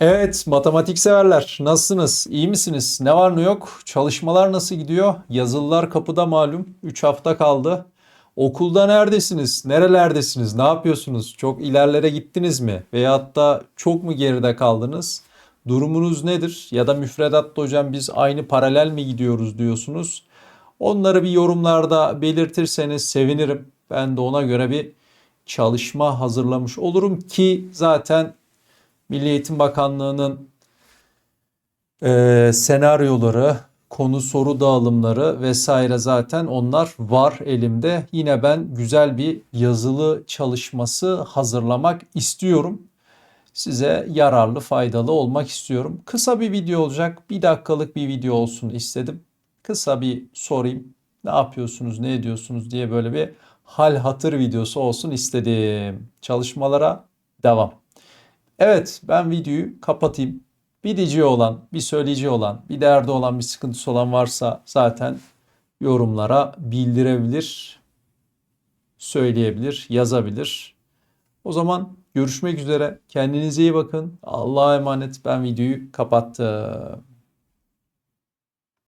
Evet, matematik severler. Nasılsınız? İyi misiniz? Ne var ne yok? Çalışmalar nasıl gidiyor? Yazılılar kapıda malum. 3 hafta kaldı. Okulda neredesiniz? Nerelerdesiniz? Ne yapıyorsunuz? Çok ilerlere gittiniz mi? Veyahut da çok mu geride kaldınız? Durumunuz nedir? Ya da müfredatta hocam biz aynı paralel mi gidiyoruz diyorsunuz. Onları bir yorumlarda belirtirseniz sevinirim. Ben de ona göre bir çalışma hazırlamış olurum ki zaten Milli Eğitim Bakanlığı'nın e, senaryoları, konu soru dağılımları vesaire zaten onlar var elimde. Yine ben güzel bir yazılı çalışması hazırlamak istiyorum. Size yararlı, faydalı olmak istiyorum. Kısa bir video olacak. Bir dakikalık bir video olsun istedim. Kısa bir sorayım. Ne yapıyorsunuz, ne ediyorsunuz diye böyle bir hal hatır videosu olsun istedim. Çalışmalara devam. Evet, ben videoyu kapatayım. Bir diyeceği olan, bir söyleyeceği olan, bir derdi olan, bir sıkıntısı olan varsa zaten yorumlara bildirebilir, söyleyebilir, yazabilir. O zaman görüşmek üzere. Kendinize iyi bakın. Allah'a emanet. Ben videoyu kapattım.